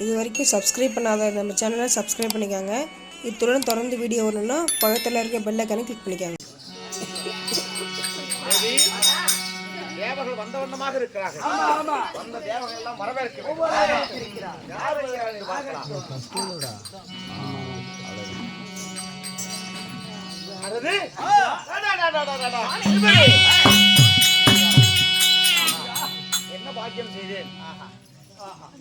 இது வரைக்கும் சப்ஸ்கிரைப் பண்ணாத நம்ம சேனலை சப்ஸ்கிரைப் பண்ணிக்காங்க இத்துடன் தொடர்ந்து வீடியோ வரணும்னா பக்கத்தில் இருக்க பெல் கிளிக் பண்ணிக்காங்க தேவர்கள் வந்த வண்ணமாக இருக்கிறார்கள் வந்த தேவர்கள் எல்லாம் வரவேற்க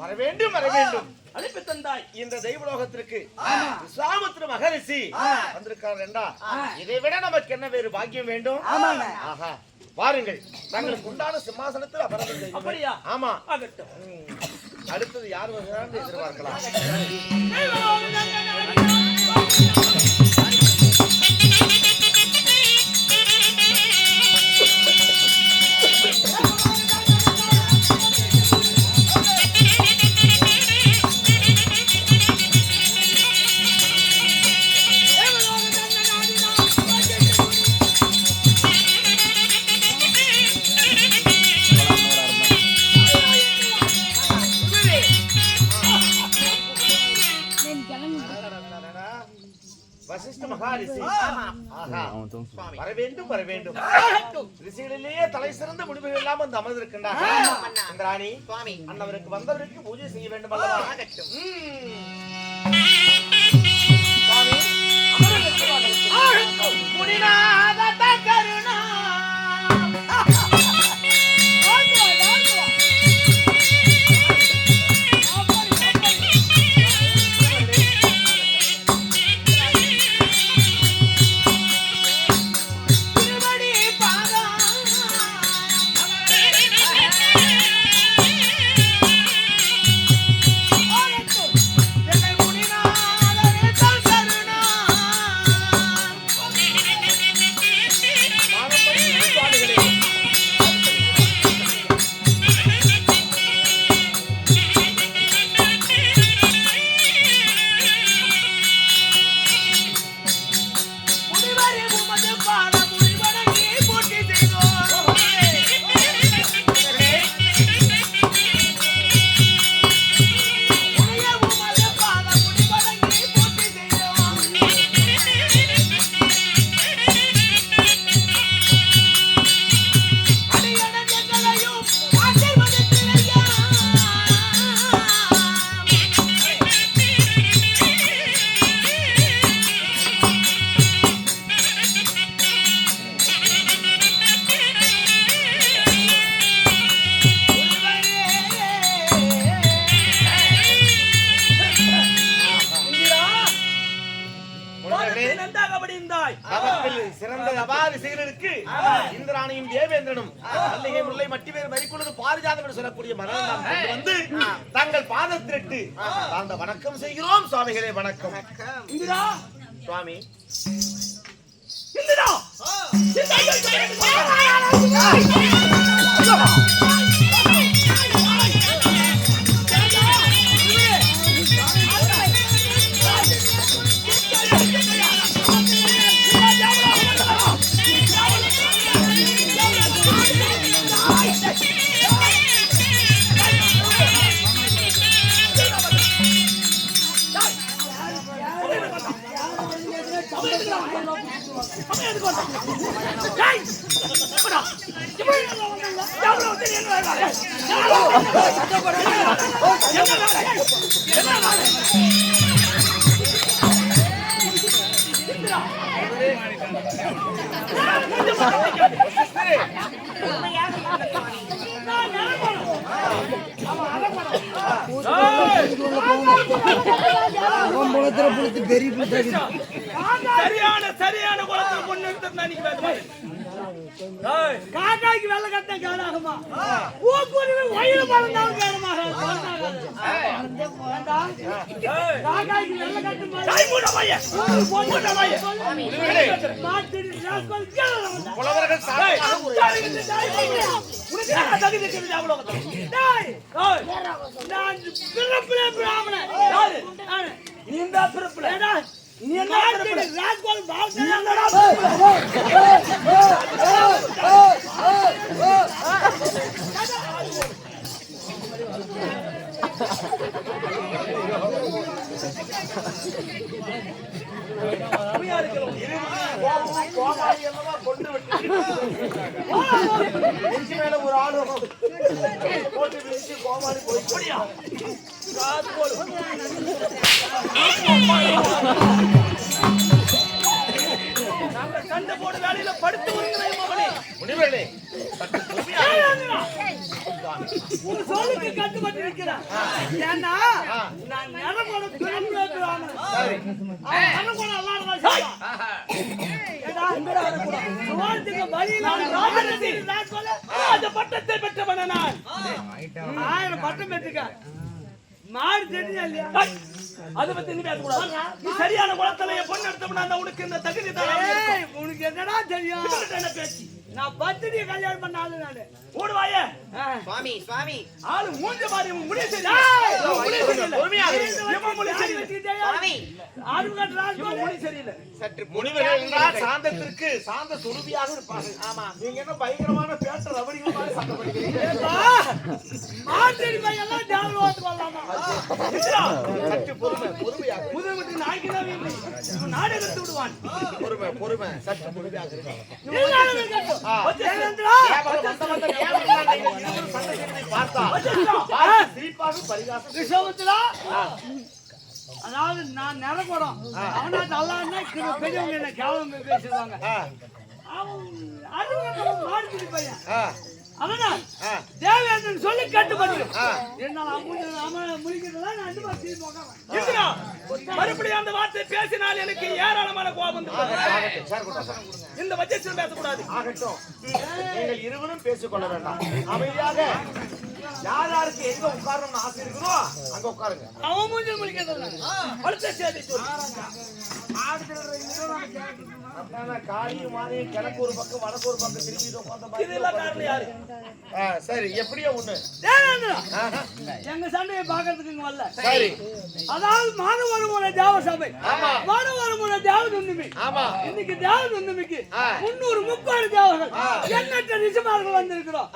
வர வேண்டும் வர வேண்டும். அழைப்பு தந்தாய். இந்த தெய்வலோகத்திற்கு விஸ்வாமித்திர மகரிஷி வந்திருக்கார் என்றா? இதை விட நமக்கு என்ன வேறு பாக்கியம் வேண்டும்? ஆஹா. பாருங்கள் தங்களுக்கு உண்டான சிம்மாசனத்தில் அமர்ந்து. அப்படியா? ஆமா. அடுத்தது யார் வருகிறார் எதிர்பார்க்கலாம். மகாரிஷி. ஆஹா. வர வேண்டும் வர வேண்டும். ரிஷிகளிலேயே தலை சிறந்த முடிவுகள் எல்லாம் வந்து அமர்ந்திருக்கின்றார் இந்திராணி வந்தவருக்கு பூஜை செய்ய வேண்டும் அல்லவா? ம். சுவாமி அமர்ந்திருக்கிறார்கள். அபாரிசிகளுக்கு இந்திராணியும் தேவேந்திரனும் மல்லிகை முல்லை மட்டிவேர் மறிக்குழுது பாரிஜாதம் என்று சொல்லக்கூடிய கொண்டு வந்து தங்கள் பாதத்திட்டு அந்த வணக்கம் செய்கிறோம் சுவாமிகளே வணக்கம் இந்திரா சுவாமி இந்திரா புலத்துல புலத்து பெரிய புலத்தாடி சரியான சரியான குளத்துல பொண்ணு எடுத்து நீங்க காக்காய்க்கு வெள்ள கட்ட கேடாகுமா? பூக்குருவி வயிறு மறந்தாலும் கேடமாக காக்காய்க்கு வெள்ள கட்டு மாட்டு நான் பிறப்பிலே பிராமணன். நீ பிறப்புல? ஒரு ஆளு போட்டு கோமாளி போய் போடியா போடு. வேலையில படுத்து வருகிறேன் மகனே முனிவர்களே உன் சொல்லுக்கு கட்டுப்பட்டு ஏன்னா, நான் அந்த பட்டத்தை பெற்றவன நான். பட்டம் பெற்றுக்க மாடு தெரிஞ்சா இல்லையா? அதை பத்தி நீ பேசக்கூடாது. நீ சரியான குளத்துல பொண்ணு எடுத்தோம்னா உனக்கு இந்த தகுதி தான் உனக்கு என்னடா தெரியும்? என்ன பேச்சு? நான் பத்தினி கல்யாணம் பண்ண ஆளு நானு. ஓடுவாயே. சுவாமி சுவாமி. ஆளு மூஞ்ச பாரு முடிய சரி இவன் முடிய இவன் சரியில்லை. சற்று முனிவர்கள் என்றால் சாந்தத்திற்கு சாந்த சுருபியாக இருப்பார்கள் ஆமா. நீங்க என்ன பயங்கரமான பேட்ட ரவடிகள் மாதிரி சண்டை பண்ணிக்கிறீங்க பையெல்லாம் வரலாமா? சற்று பொறுமை பொறுமையாக. விடுவான். பொறுமை பொறுமை. சற்று பொறுமையாக அதாவது நான் நிறப்படம் அவனா நல்லான்னா பெரியவங்க என்ன கேவலம் பேசுவாங்க அவன் அருவகப்படம் மாடுபிடி பையன் ஆ. தேவேந்திரன் சொல்லி கட்டுப்பட்டு மறுபடியும் அந்த வார்த்தை பேசினால் எனக்கு ஏராளமான கோபம். இந்த வஜ்ஜத்தில் பேசக்கூடாது. ஆகட்டும். நீங்கள் இருவரும் பேசிக்கொள்ள வேண்டாம். அமைதியாக யார் யாருக்கு எங்க உட்காரணும்னு ஆசை இருக்குதோ அங்க உட்காருங்க. அவன் மூஞ்சி முடிக்கிறது அடுத்த சொல்லு. மாறியும் கிழக்கு ஒரு பக்கம் வடக்கு ஒரு பக்கம் திரும்பி உட்கார்ந்த இதெல்லாம் காரணம் யாரு? ஆ, சரி எப்படியோ ஒண்ணு. தேவேந்திரா ஆஹா, எங்க சண்டையை பாக்குறதுக்கு இங்க வரல. சரி. அதாவது மனு வருமுறை தேவ சபை ஆமா. மனு வருமுறை தேவ இன்னைக்கு தேவ துந்துமிக்கு ஆ. முன்னூறு முப்பது தேவர்கள். எண்ணற்ற வந்திருக்கிறோம்.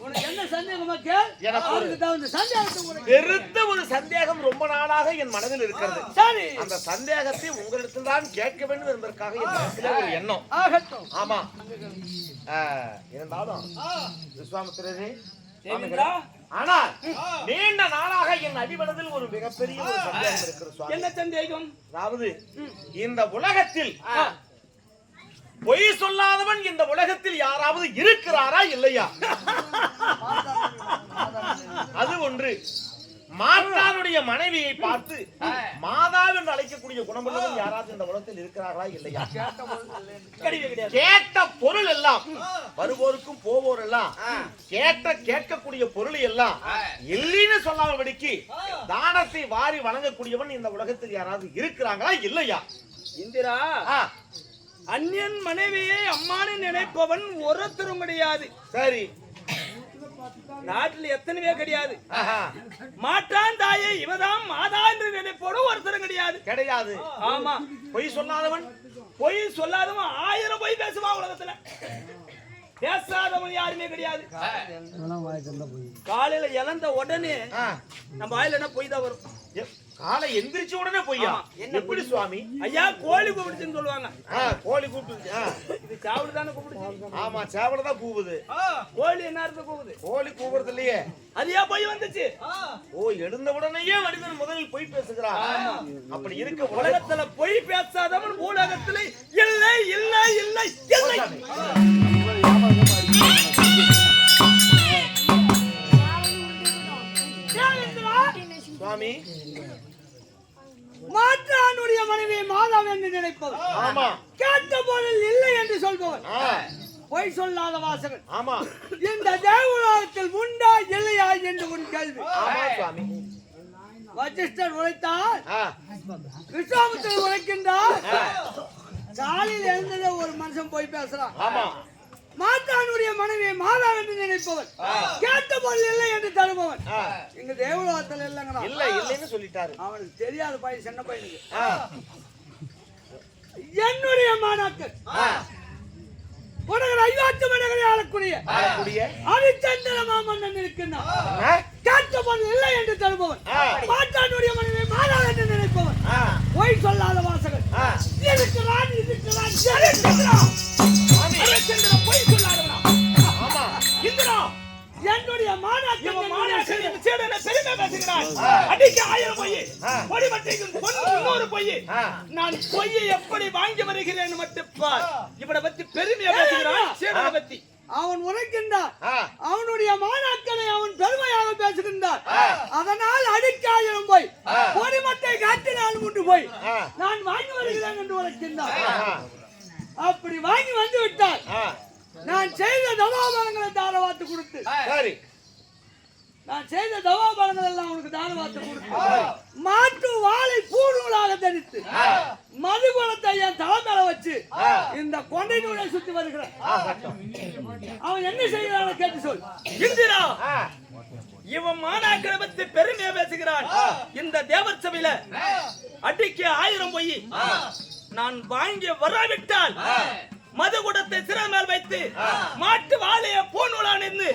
உனக்கு என்ன சந்தேகமா கேள். அவருக்கு தகுந்த சந்தேகத்தை உனக்கு பெருத்த ஒரு சந்தேகம் ரொம்ப நாளாக என் மனதில் இருக்கிறது. சரி. அந்த சந்தேகத்தை உங்களிடத்தில் தான் கேட்க வேண்டும் என்பதற்காக என் மனசிலே ஒரு எண்ணம். ஆமா. இருந்தாலும் விஸ்வாமித்திரரே ஆனால் நீண்ட நாளாக என் அடிமனதில் ஒரு மிகப்பெரிய ஒரு சந்தேகம் இருக்கிறது சுவாமி. என்ன சந்தேகம்? அதாவது இந்த உலகத்தில் பொய் சொல்லாதவன் இந்த உலகத்தில் யாராவது இருக்கிறாரா இல்லையா? அது ஒன்று. மாற்றானுடைய மனைவியை பார்த்து மாதா என்று அழைக்கக்கூடிய குணமுள்ளவன் யாராவது இந்த உலகத்தில் இருக்கிறாரா இல்லையா? கேட்ட பொருள் எல்லாம் வருவோருக்கும் போவோர் எல்லாம் கேட்ட கேட்கக்கூடிய பொருள் எல்லாம் இல்லைன்னு சொல்லாதபடிக்கு தானத்தை வாரி வழங்கக்கூடியவன் இந்த உலகத்தில் யாராவது இருக்கிறாங்களா இல்லையா? இந்திரா அந்நியன் மனைவியை அம்மானு நினைப்பவன் ஒருத்தரும் கிடையாது. சரி. நாட்டில் எத்தனை பேர் கிடையாது மாற்றான் தாயை இவதான் மாதா என்று நினைப்போடு ஒருத்தரும் கிடையாது. கிடையாது. ஆமா. பொய் சொல்லாதவன் பொய் சொல்லாதவன் ஆயிரம் பொய் பேசுவான் உலகத்துல. பேசாதவன் யாருமே கிடையாது. காலையில இழந்த உடனே நம்ம வாயில என்ன பொய் தான் வரும்? காலை எந்திரிச்ச உடனே பொய்யா? எப்படி சுவாமி? ஐயா கோழி கூப்பிடுச்சுன்னு சொல்லுவாங்க. கோழி கூப்பிட்டு ஆ, இது சாவல் தானே கூப்பிடுச்சு ஆமா சேவலை தான் கூவுது கோழி என்ன அர்த்தம் கூவுது? கோழி கூவுறது இல்லையே அது ஏன் பொய் வந்துச்சு. ஓ எழுந்த உடனேயே மனிதன் முதலில் பொய் பேசுகிறான். அப்படி இருக்க உலக உலகத்துல பொய் பேசாதவன் உலகத்துல இல்லை இல்லை இல்லை இல்லை. சுவாமி. மாற்றானுடைய மனைவியை மாதா என்று நினைப்பவன் ஆமா. கேட்ட பொருள் இல்லை என்று சொல்பவன் ஆ, பொய் சொல்லாத வாசகன். ஆமா. இந்த தேவலோகத்தில் உண்டா இல்லையா என்று உன் கேள்வி. சுவாமி. வசிஷ்டர் உழைத்தால் ஆ, விஸ்வாமித்திரர் உழைக்கின்றார். காலையில் எழுந்ததே ஒரு மனுஷன் போய் பேசுறான். ஆமா. மாற்றானுடைய மனைவியை மாதா என்று நினைப்பவன். கேட்ட பொருள் இல்லை என்று தருபவன். எங்க தேவலோகத்தில் இல்லைங்கடா இல்ல இல்லைன்னு சொல்லிட்டாரு. அவனுக்கு தெரியாத பையன் சின்ன பையனுக்கு என்னுடைய மாணாக்கர் ஆ, உனக்கு ஐயாத்து மனைகளை ஆளக்கூடிய அரிச்சந்திர மாமன்னன் இருக்கின்றான். கேட்ட பொருள் இல்லை என்று தருபவன். ஆ. மாற்றானுடைய மனைவியை மாதா என்று நினைப்பவன். பொய் சொல்லாத வாசகன். இருக்கிறான் இருக்கிறான் இருக்கிறான் நான் பொய்யை எப்படி வாங்கி வருகிறேன் மட்டும் பார். இவனை பத்தி பெருமையா பேசுகிறான் சீடனை பத்தி. அவன் உரைக்கின்றான். அவனுடைய மாநாட்களை அவன் பெருமையாக பேசுகின்றான். அதனால் அடிக்காயிரம் போய் பொடிமட்டை காட்டினால் கொண்டு போய். நான் வாங்கி வருகிறேன் என்று உரைக்கின்றான். அப்படி வாங்கி வந்து விட்டால். நான் செய்த தவாபலங்களை தாரவாத்து கொடுத்து சரி. நான் செய்த தவாபலங்கள் எல்லாம் உனக்கு தாரவாத்து கொடுத்து மாட்டு வாளை தரித்து மதுகுலத்தை என் தலைமையில வச்சு இந்த கொண்டை நூலை சுத்தி வருகிறேன் அவன் என்ன செய்கிறான்னு கேட்டு சொல். இந்திரா. இவன் மாநாக்கரை பத்தி பெருமையா பேசுகிறான். இந்த தேவர் சபையில அடிக்க ஆயிரம் பொய். நான் வாங்கி வராவிட்டால் மதுகுடத்தை சிறை மேல் வைத்து மாட்டு வாழைய பூநூலா நின்று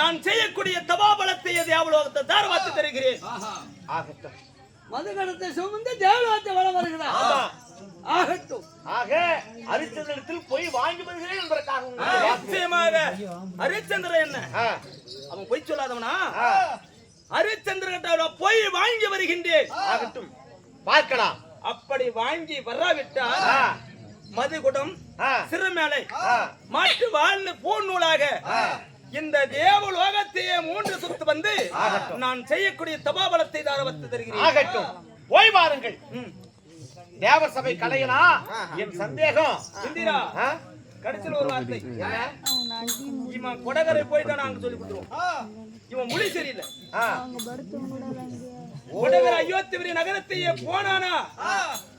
நான் செய்யக்கூடிய தபாபலத்தை தேவலோகத்தை தாரவாத்து தருகிறேன். மதுகணத்தை சுமந்து தேவலோகத்தை வளம் வருகிறான் ஆமா. ஆகட்டும் ஆக அரிச்சந்திரத்தில் போய் வாங்கி வருகிறேன் என்பதற்காக. நிச்சயமாக ஹரிச்சந்திரன் என்ன. அவன் பொய் சொல்லாதவனா. ஹரிச்சந்திரன் பொய் வாங்கி வருகின்றேன் ஆகட்டும் பார்க்கலாம் அப்படி வாங்கி வராவிட்டால். மதுகுடம். சிறுமேலை. மாட்டு வாழ்ந்து பூ நூலாக இந்த தேவலோகத்தையே மூன்று சுத்து வந்து நான் செய்யக்கூடிய தபாபலத்தை தாரவத்து தருகிறேன். ஆகட்டும். போய் பாருங்கள் ம். தேவர் சபை கலையலாம் என் சந்தேகம். இந்திரா ஆ? கடைசியில் ஒரு வார்த்தை. இவன் கொடகரை போய் தான் நாங்க சொல்லி கொடுத்துருவோம். இவன் மொழி சரியில்லை. கொடகரை அயோத்திபுரி நகரத்தையே போனானா?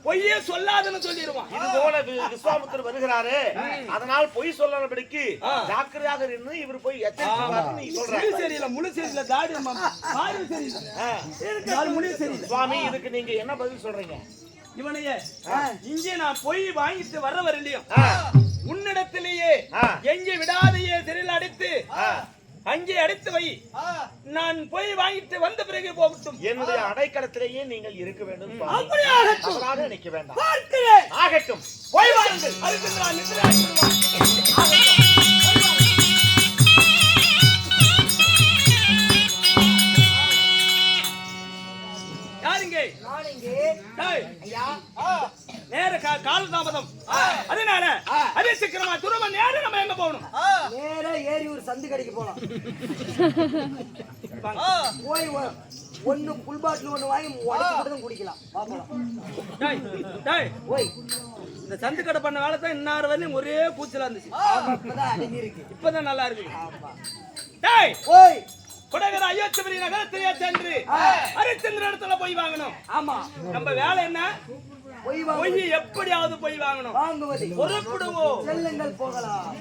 பொய்யே சொல்லாதுன்னு சொல்லிடுவான். இது போல விஸ்வாமித்திரர் வருகிறாரு. அதனால் பொய் சொல்லாதபடிக்கு ஜாக்கிரதையாக இருந்து இவர் போய் எச்சரிக்கை சரியில்லை முழு சரியில்லை தாடி ம- பார்வை சரியில்லை. முழு சரியில்லை. சுவாமி இதுக்கு நீங்க என்ன பதில் சொல்றீங்க? இவனையே இங்கே நான் போய் வாங்கிட்டு வர வரலையும். உன்னிடத்திலேயே. எங்கே விடாதையே சிறையில் அடைத்து. அங்கே அடைத்து வை. நான் போய் வாங்கிட்டு வந்த பிறகு போகட்டும். என்னுடைய அடைக்கலத்திலேயே நீங்கள் இருக்க வேண்டும். சுவாமி. அப்படி ஆகட்டும் தவறாக நினைக்க வேண்டாம். ஆகட்டும். போய் வாருங்கள். அருகின்றான், நித்திரையாகி நேர கால தாமதம் அதனால அதே சீக்கிரமா துருவ நேரம் நம்ம எங்க போகணும்? நேரா ஏறி ஒரு சந்து கடைக்கு போலாம் போய் ஒ- ஒண்ணு புல் பாட்டில் ஒண்ணு வாங்கி உடச்சு தான் குடிக்கலாம். டேய், ஓய். இந்த சந்து கடை பண்ண வேலை தான் இன்னார் வரையும் ஒரே கூச்சலா இருந்துச்சு. இப்பதான் அடங்கி இருக்கு இப்பதான் நல்லா இருக்கு ஆமா. டேய். ஓய். கொடகர அயோத்திபுரி நகரத்திலே சென்று ஹரிச்சந்திர இடத்துல போய் வாங்கணும். ஆமா. நம்ம வேலை என்ன? பொய் பொய் எப்படியாவது போய் வாங்கணும். வாங்குவது புறப்படுவோம் செல்லுங்கள் போகலாம்.